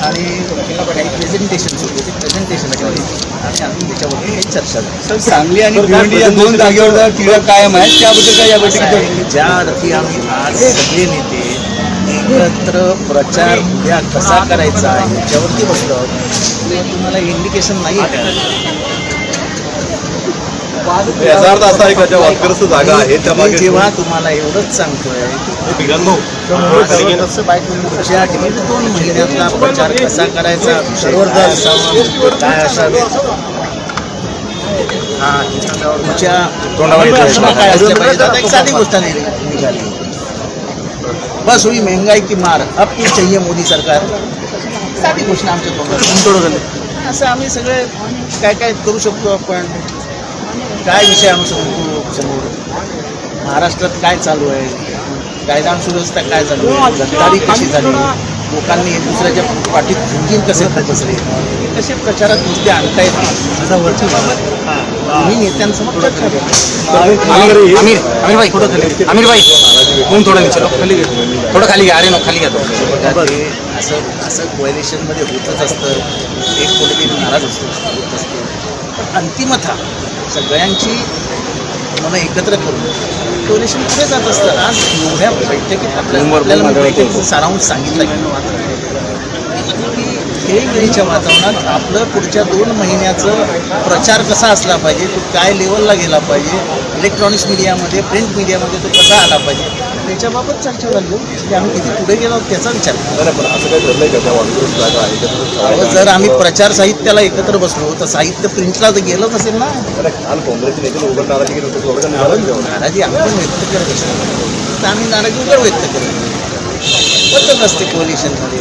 आणि काही प्रेझेंटेशन होते. ते प्रेझेंटेशन ठेवली आणि अजून त्याच्यावरती काही चर्चा झाली. सांगली आणि भिवंडी या दोन जागेवर क्रीडा कायम आहेत त्याबद्दल काय या बैठकीत ज्या अर्थी आम्ही आज सगळे नेते एकत्र प्रचार उद्या कसा करायचा ह्याच्यावरती बसलो तुम्हाला इंडिकेशन नाही आहे याचा अर्थ असा आहे का ज्या वादग्रस्त जागा त्या मागे जेव्हा तुम्हाला एवढंच सांगतोय पुढच्या दोन महिन्यातला प्रचार कसा करायचा काय असावा काय असावे हा तुमच्या एक साधी गोष्ट नि- निघाली. बस हुई महंगाई की मार अब की चाहिए मोदी सरकार? साधी घोषणा आमच्या तोंडात असं आम्ही सगळे काय काय करू शकतो आपण? काय विषय आणू शकतो समोर? महाराष्ट्रात काय चालू आहे? कायदा आणि सुव्यवस्था काय चालू आहे? गद्दारी कशी झाली? लोकांनी एक दुसऱ्याच्या पाठीत झुंजीन कसे बसले? कसे प्रचारात मुद्दे आणता येतील तुम्ही नेत्यांसमोर चर्चा करा. आमिर आमिर आमिर भाई. थोडं खाली आमिर भाई. फोन थोडा विचारो खाली थोडं खाली घ्या अरे नो खाली घ्या असं असं कोॲलिशनमध्ये होतच असतं. एक कोणतरी नाराज असतो. होत असतो. पण अंतिमतः सगळ्यांची मनं एकत्र करून कोॲलिशन पुढे जात असतं आज एवढ्या बैठकीत आपल्याला बैठकीचा सारांश सांगितला की हे वेळीच्या वातावरणात आपलं पुढच्या दोन महिन्याचं प्रचार कसा असला पाहिजे तो काय लेवलला गेला पाहिजे इलेक्ट्रॉनिक्स मीडियामध्ये प्रिंट मीडियामध्ये तो कसा आला पाहिजे त्याच्याबाबत चर्चा झाली. की आम्ही किती पुढे गेलो आहोत त्याचा विचार असं काय ठरलंय का त्या वादग्रस्त जागा आहे? एकत्र अहो, जर आम्ही प्रचार साहित्याला एकत्र बसलो तर साहित्य प्रिंटला तर गेलंच असेल ना. बरं, काल काँग्रेसचे नेते उघड नाराजी नाराजी आपण व्यक्त करत असतो. तर आम्ही नाराजी उघड व्यक्त करतो बदलत असते कोलिशनमध्ये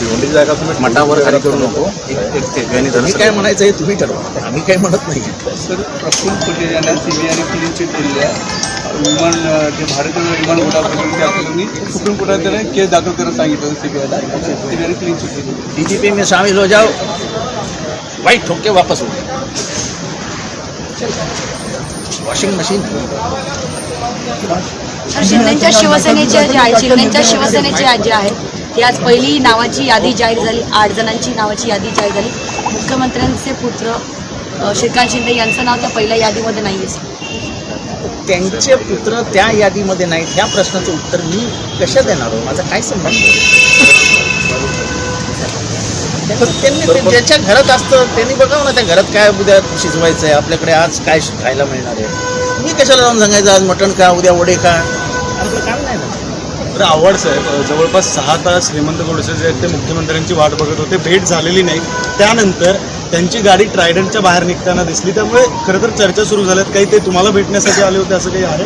भिवंडी जागा तुम्ही मटावर खाली करू नको. एक एक ते तुम्ही काय म्हणायचं हे तुम्ही ठरवा. आम्ही काय म्हणत नाही. सर प्रफुल्ल पटेल यांना सीबीआयने क्लीन चिट दिलेली आहे. विमान जे भारतीय विमान उड्डाण त्या प्रकरणी सुप्रीम कोर्टात त्याने केस दाखल करायला सांगितलं होतं सीबीआयला सीबीआयने क्लीन चिट दिली डीजीपी में शामिल हो जाओ. भाई ठोक वापस हो. वॉशिंग मशीन तर शिंदेच्या शिवसेनेचे जे आहे शिंदेच्या शिवसेनेचे जे आहेत. ती आज पहिली नावाची यादी जाहीर झाली. आठ जणांची नावाची यादी जाहीर झाली. मुख्यमंत्र्यांचे पुत्र श्रीकांत शिंदे यांचं नाव त्या पहिल्या यादीमध्ये नाही आहे त्यांचे पुत्र त्या यादीमध्ये नाहीत. ह्या प्रश्नाचं उत्तर मी कशा देणार हो? माझा काय संबंध? त्यांनी ते ज्याच्या घरात असतं. त्यांनी बघावं ना त्या घरात काय उद्या शिजवायचं आहे आपल्याकडे आज काय खायला मिळणार आहे? मी कशाला जाऊन सांगायचं? आज मटण खा उद्या वडे ना तर आव्हाड साहेब. जवळपास सहा तास हेमंत गोडसे जे आहेत ते मुख्यमंत्र्यांची वाट बघत होते. भेट झालेली नाही. त्यानंतर त्यांची गाडी ट्रायडंटच्या बाहेर निघताना दिसली. त्यामुळे खरं तर चर्चा सुरू झाल्यात. काही ते तुम्हाला भेटण्यासाठी आले होते असं काही आहे?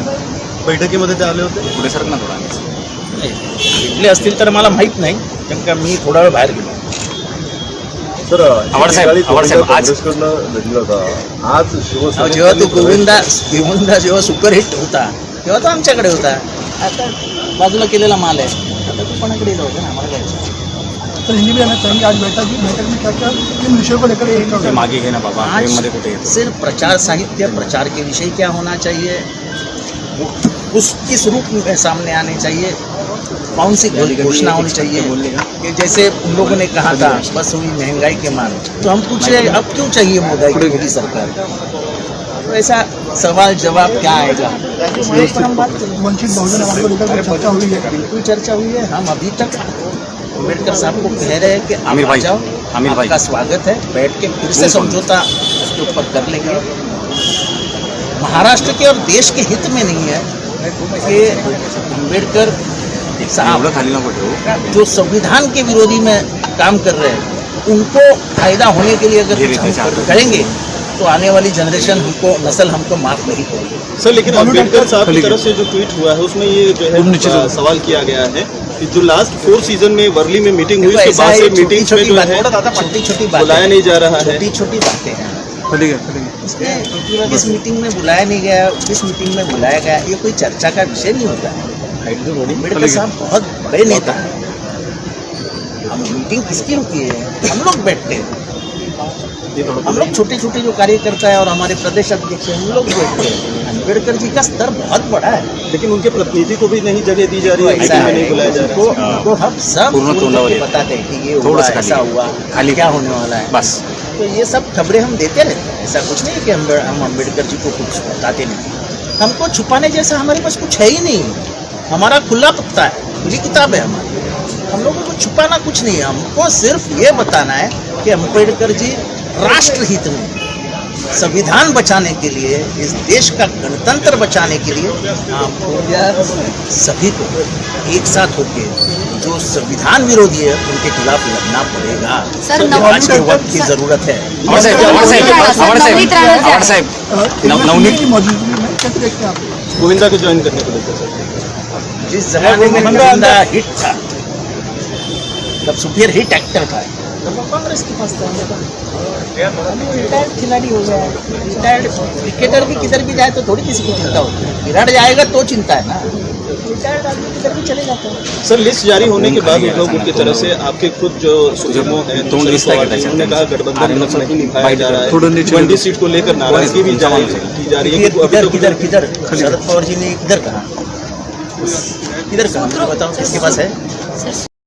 बैठकीमध्ये ते आले होते? पुढे सरक ना थोडा. नाही, भेटले असतील तर मला माहीत नाही. कारण का मी थोडा वेळ बाहेर गेलो. सर आज- जेव्हा तो गोविंदा गोविंदा जेव्हा सुपरहिट होता तेव्हा तो आमच्याकडे होता. आता बाजूला केलेला माल आहे. आता तो कोणाकडे होता ना आम्हाला काय तो हिंदी भी आना चाहेंगे आज बैठक की बैठक में क्या क्या किन विषयों को लेकर एक मागे घे ना बाबा आज फ्रेममध्ये कुठे येतो? सिर्फ़ प्रचार साहित्य प्रचार के विषय क्या होना चाहिए? उस किस रूप में सामने आने चाहिए। कौन सी घोषणा होनी चाहिए? कि जैसे उन लोगों ने कहा था बस हुई महँगाई के मान तो हम पूछ पूछे अब क्यों चाहिए मोदी मोदी सरकार? ऐसा सवाल जवाब क्या आएगा? वंचित बहुजन को लेकर चर्चा हुई है? बिल्कुल चर्चा हुई है हम अभी तक अंबेडकर साहब को कह रहे हैं कि आमिर भाई, जाओ आमिर भाई। आपका स्वागत है। बैठ के फिर से समझौता उसके ऊपर कर लेंगे। महाराष्ट्र के और देश के हित में नहीं है कि अंबेडकर साहब जो संविधान के विरोधी में काम कर रहे हैं उनको फ़ायदा होने के लिए अगर करेंगे तो आने वाली जनरेशन हमको नस्ल हमको माफ़ नहीं करेगी। सर लेकिन अंबेडकर साहब की तरफ़ से जो ट्वीट हुआ है उसमें ये जो है सवाल किया गया है कि जो लास्ट फोर सीज़न में वर्ली में मीटिंग हुई उसके बाद से मीटिंग में छोटी जो बात है छोटी छोटी बुलाया नहीं जा रहा है। छोटी छोटी बातें हैं। इसमें किस मीटिंग में बुलाया नहीं गया किस मीटिंग में बुलाया गया ये कोई चर्चा का विषय नहीं होता। है अंबेडकर साहब बहुत बड़े नेता हैं। हम मीटिंग किसकी होती है? हम लोग बैठते हैं। हम लोग छोटे छोटे जो कार्यकर्ता है और हमारे प्रदेश अध्यक्ष हैं हम लोग बैठते हैं। अंबेडकर जी का स्तर बहुत बड़ा है। लेकिन उनके प्रतिनिधि को भी नहीं जगह दी जा रही है ऐसा नहीं बुलाया जा रहा है। उनको हम सब है। बताते हैं कि ये थोड़ा हुआ सा ऐसा हुआ खाली क्या होने वाला है। बस। तो ये सब खबरें हम देते रहते हैं। ऐसा कुछ नहीं कि हम हम अंबेडकर जी को कुछ बताते नहीं। हमको छुपाने जैसा हमारे पास कुछ है ही नहीं। हमारा खुला पत्ता है खुली किताब है हमारी। हम लोगों को छुपाना कुछ नहीं है। हमको सिर्फ़ ये बताना है कि अंबेडकर जी राष्ट्र हित में संविधान बचाने के लिए इस देश का गणतंत्र बचाने के लिए आपको सभी को एक साथ होकर जो संविधान विरोधी है उनके खिलाफ लड़ना पड़ेगा। सर, ये आज के वक्त की ज़रूरत है। नवनीत की मौजूदगी में गोविंदा को ज्वाइन करने को लेकर सर। जिस जमाने में गोविंदा हिट था तब सुपर हिट एक्टर था। कांग्रेस के पास था रिटायर्ड खिलाड़ी हो गया है। रिटायर्ड क्रिकेटर भी किधर भी जाए तो थोड़ी किसी को चिंता होती है। विराट जाएगा तो चिंता है ना। रिटायर्ड आदमी किधर भी चले जाते हैं। सर लिस्ट जारी होने के बाद उद्धव गुट की तरफ़ से आपके खुद जो सुप्रीमो हैं जी, उन्होंने कहा गठबंधन नहीं निभाया जा रहा है। ट्वेंटी सीट को लेकर नाराज़गी भी जारी की जा रही है किधर किधर तो किधर किधर? शरद पवार जी ने किधर कहा? किधर कहा? बताओ किसके पास है? सर